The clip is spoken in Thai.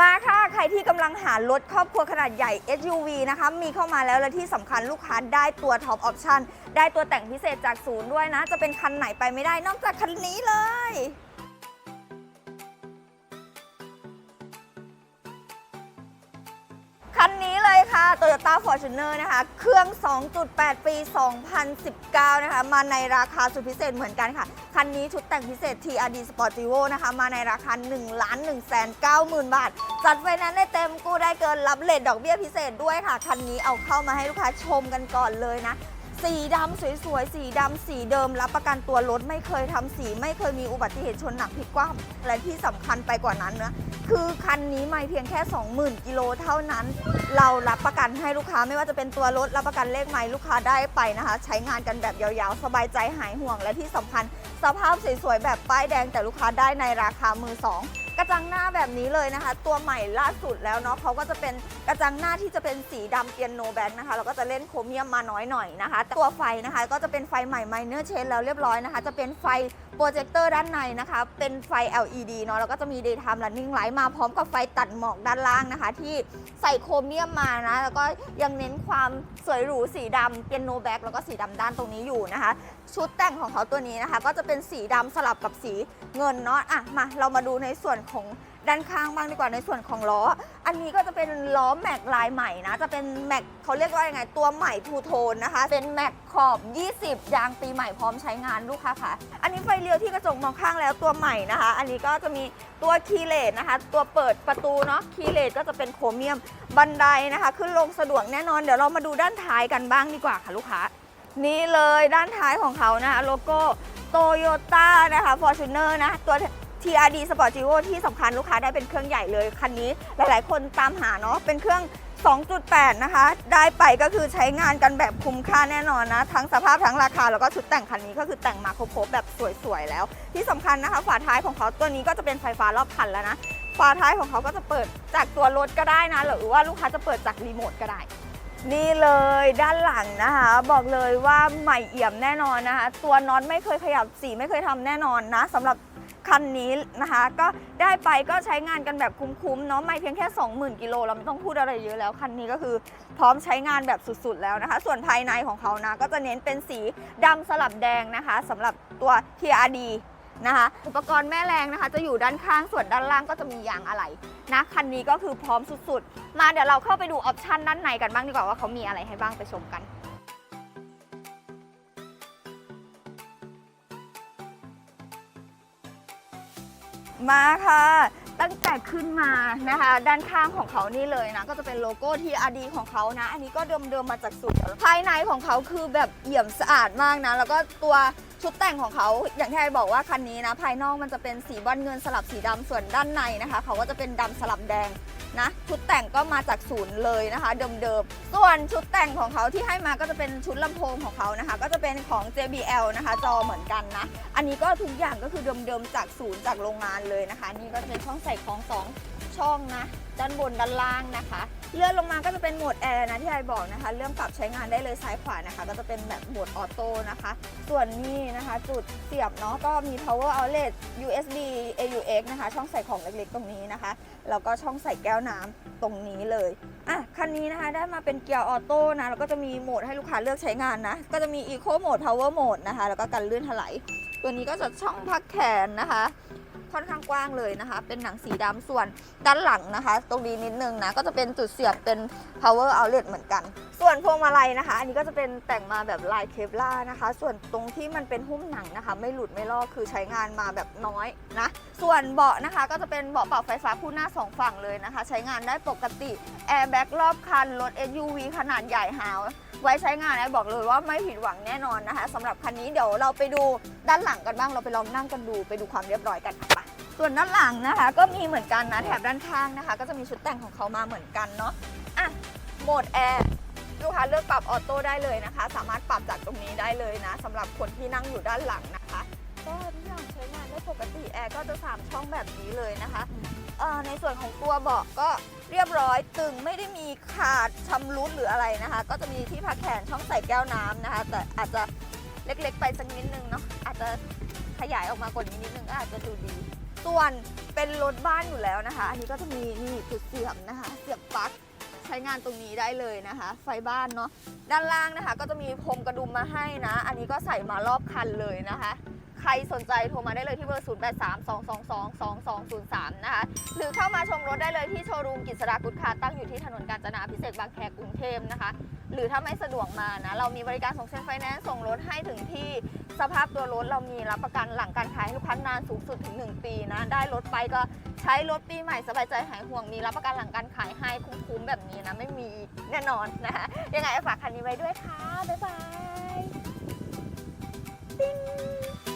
มาค่ะ ใครที่กำลังหารถครอบครัวขนาดใหญ่ SUV นะคะมีเข้ามาแล้วและที่สำคัญลูกค้าได้ตัวท็อปออปชั่นได้ตัวแต่งพิเศษจากศูนย์ด้วยนะ จะเป็นคันไหนไปไม่ได้นอกจากคันนี้เลย Toyota Fortuner นะคะ เครื่อง 2.8 ปี 2019 นะคะ มาในราคาสุดพิเศษเหมือนกันค่ะ คันนี้ชุดแต่งพิเศษ TRD Sportivo นะคะ มาในราคา 1 1 9 0 0 0 0 บาท จัดไฟแนนซ์ได้เต็มกู้ได้เกินรับเลทดอกเบี้ยพิเศษด้วยค่ะ คันนี้เอาเข้ามาให้ลูกค้าชมกันก่อนเลยนะ สีดำสวยๆ สีดำสีเดิมรับประกันตัวรถไม่เคยทำสี ไม่เคยมีอุบัติเหตุชนหนักพลิกว่ำและที่สำคัญไปกว่านั้นนะคือคันนี้ไม่เพียงแค่ 20,000กิโลเท่านั้น เรารับประกันให้ลูกค้าไม่ว่าจะเป็นตัวรถรับประกันเลขไม้ลูกค้าได้ไปนะคะ ใช้งานกันแบบยาวๆ สบายใจหายห่วงและที่สำคัญ สภาพสวยๆแบบป้ายแดงแต่ลูกค้าได้ในราคามือสอง กระจังหน้าแบบนี้เลยนะคะ ตัวใหม่ล่าสุดแล้วเนาะเขาก็จะเป็นกระจังหน้าที่จะเป็นสีดำเปียโนแบ็กนะคะเราก็จะเล่นโครเมียมมาน้อยหน่อยนะคะ ตัวไฟนะคะก็จะเป็นไฟใหม่ไมเนอร์เชนแล้วเรียบร้อยนะคะ จะเป็นไฟ โปรเจคเตอร์ด้านในนะคะ เป็นไฟ LED เนาะแล้วก็จะมี daytime running light มาพร้อมกับไฟตัดหมอกด้านล่างนะคะ ที่ใส่โครเมียมมานะ แล้วก็ยังเน้นความสวยหรูสีดำเปียโนแบ็กแล้วก็สีดำด้านตรงนี้อยู่นะคะ ชุดแต่งของเขาตัวนี้นะคะ ก็จะเป็นสีดำสลับกับสีเงินเนาะอะมาเรามาดูในส่วนของ ด้านข้างบ้างดีกว่าในส่วนของล้อ อันนี้ก็จะเป็นล้อแม็กลายใหม่นะ จะเป็นแม็กเขาเรียกว่ายังไงตัวใหม่ทูโทนนะคะ เป็นแม็กขอบ 20 ยางปีใหม่พร้อมใช้งานลูกค้าค่ะ อันนี้ไฟเลี้ยวที่กระจกมองข้างแล้วตัวใหม่นะคะ อันนี้ก็จะมีตัวคีเลสนะคะ ตัวเปิดประตูเนาะคีเลสก็จะเป็นโครเมียมบันไดนะคะ ขึ้นลงสะดวกแน่นอนเดี๋ยวเรามาดูด้านท้ายกันบ้างดีกว่าค่ะลูกค้านี่เลยด้านท้ายของเขานะคะโลโก้โตโยต้านะคะ Fortuner นะตัว TRD Sportivo ที่สำคัญลูกค้าได้เป็นเครื่องใหญ่เลยคันนี้หลายๆ คนตามหาเนาะเป็นเครื่อง 2.8 นะคะ ได้ไปก็คือใช้งานกันแบบคุ้มค่าแน่นอนนะ ทั้งสภาพทั้งราคา แล้วก็ชุดแต่งคันนี้ก็คือแต่งมาครบๆแบบสวยๆแล้ว ที่สำคัญนะคะ ฝาท้ายของเขาตัวนี้ก็จะเป็นไฟฟ้ารอบคันแล้วนะฝาท้ายของเขาก็จะเปิดจากตัวรถก็ได้นะ หรือว่าลูกค้าจะเปิดจากรีโมทก็ได้นี่เลยด้านหลังนะคะ บอกเลยว่าใหม่เอี่ยมแน่นอนนะคะ ตัวน็อตไม่เคยขยับสีไม่เคยทำแน่นอนนะสำหรับ คันนี้นะคะก็ได้ไปก็ใช้งานกันแบบคุ้มๆเนาะไม่เพียงแค่ 20,000กิโลเราไม่ต้องพูดอะไรเยอะแล้ว คันนี้ก็คือพร้อมใช้งานแบบสุดๆแล้วนะคะ ส่วนภายในของเขานะก็จะเน้นเป็นสีดำสลับแดงนะคะสำหรับตัว TRD นะคะอุปกรณ์แม่แรงนะคะ จะอยู่ด้านข้างส่วนด้านล่างก็จะมียางอะไหล่นะคันนี้ก็คือพร้อมสุดๆ มาเดี๋ยวเราเข้าไปดูออปชันด้านในกันบ้างดีกว่าว่าเขามีอะไรให้บ้างไปชมกัน มาค่ะ ตั้งแต่ขึ้นมานะคะ ด้านข้างของเขานี่เลยนะ ก็จะเป็นโลโก้ที่อาดีของเขานะ อันนี้ก็เดิมๆมาจากสูตรภายในของเขาคือแบบเอี่ยมสะอาดมากนะ แล้วก็ตัวชุดแต่งของเขาอย่างที่ไอบอกว่าคันนี้นะ ภายนอกมันจะเป็นสีบอลเงินสลับสีดำส่วนด้านในนะคะ เขาก็จะเป็นดำสลับแดง นะชุดแต่งก็มาจากศูนย์เลยนะคะ เดิมๆ ส่วนชุดแต่งของเขาที่ให้มาก็จะเป็นชุดลำโพงของเขานะคะ ก็จะเป็นของ JBL นะคะ จอเหมือนกันนะ อันนี้ก็ทุกอย่างก็คือเดิมๆจากศูนย์จากโรงงานเลยนะคะ นี่ก็จะเป็นช่องใส่ของสองช่องนะ ด้านบนด้านล่างนะคะ เลื่อนลงมาก็จะเป็นโหมดแอร์นะที่ไอบอกนะคะ เรื่องปรับใช้งานได้เลยซ้ายขวานะคะ ก็จะเป็นแบบโหมดออโต้นะคะ ส่วนนี้นะคะ จุดเสียบเนาะก็มี power outlet USB AUX นะคะ ช่องใส่ของเล็กๆตรงนี้นะคะ แล้วก็ช่องใส่แก้วน้ำตรงนี้เลยอะคันนี้นะคะได้มาเป็นเกียร์ออโต้นะแล้วก็จะมีโหมดให้ลูกค้าเลือกใช้งานนะ ก็จะมี Eco Mode Power Mode นะคะ แล้วก็กันลื่นถลายตัวนี้ก็จะช่องพักแขนนะคะ ค่อนข้างกว้างเลยนะคะ เป็นหนังสีดำส่วนด้านหลังนะคะ ตรงนี้นิดนึงนะ ก็จะเป็นจุดเสียบเป็น power outlet เหมือนกัน ส่วนพวงมาลัยนะคะ อันนี้ก็จะเป็นแต่งมาแบบลายเคปล่านะคะ ส่วนตรงที่มันเป็นหุ้มหนังนะคะ ไม่หลุดไม่ลอกคือใช้งานมาแบบน้อยนะ ส่วนเบาะนะคะ ก็จะเป็นเบาะปรับไฟฟ้าคู่หน้าสองฝั่งเลยนะคะ ใช้งานได้ปกติแอร์แบ็กรอบคันรถ SUV ขนาดใหญ่หาว ไว้ใช้งานไอ้บอกเลยว่าไม่ผิดหวังแน่นอนนะคะสำหรับคันนี้เดี๋ยวเราไปดูด้านหลังกันบ้างเราไปลองนั่งกันดูไปดูความเรียบร้อยกันค่ะไปส่วนด้านหลังนะคะ ก็มีเหมือนกันนะแถบด้านข้างนะคะ ก็จะมีชุดแต่งของเขามาเหมือนกันเนาะอะโหมดแอร์ลูกค้าเลือกปรับออโต้ได้เลยนะคะ สามารถปรับจากตรงนี้ได้เลยนะสำหรับคนที่นั่งอยู่ด้านหลังนะคะก็ทุกอย่างใช้งานได้ปกติแอร์ก็จะสามช่องแบบนี้เลยนะคะ ในส่วนของตัวเบาะก็เรียบร้อยตึงไม่ได้มีขาดชำรุดหรืออะไรนะคะ ก็จะมีที่พักแขนช่องใส่แก้วน้ำนะคะ แต่อาจจะเล็กๆไปสักนิดนึงเนาะอาจจะขยายออกมากว่านี้นิดนึงก็อาจจะดูดี ส่วนเป็นรถบ้านอยู่แล้วนะคะ อันนี้ก็จะมีนี่จุดเสียบนะคะ เสียบปลั๊ก ใช้งานตรงนี้ได้เลยนะคะ ไฟบ้านเนาะด้านล่างนะคะ ก็จะมีพรมกระดุมมาให้นะ อันนี้ก็ใส่มารอบคันเลยนะคะ ใครสนใจโทรมาได้เลยที่เบอร์ 0 8 3 2 2 2 2 2 0 3 นะคะ หรือเข้ามาชมรถได้เลยที่โชว์รูมกิจสดากุดคาตั้งอยู่ที่ถนนกาญจนาพิเศษบางแคกรุงเทพนะคะ หรือถ้าไม่สะดวกมานะ เรามีบริการส่งเซ็นไฟแนนซ์ส่งรถให้ถึงที่สภาพตัวรถเรามีรับประกันหลังการขายให้ลูกค้านานสูงสุดถึง 1 ปีนะ ได้รถไปก็ ใช้รถปีใหม่สบายใจหายห่วงมีรับประกันหลังการขายให้คุ้มๆแบบนี้นะ ไม่มีแน่นอนนะยังไงฝากคันนี้ไว้ด้วยค่ะ บ๊ายบาย ติ้ง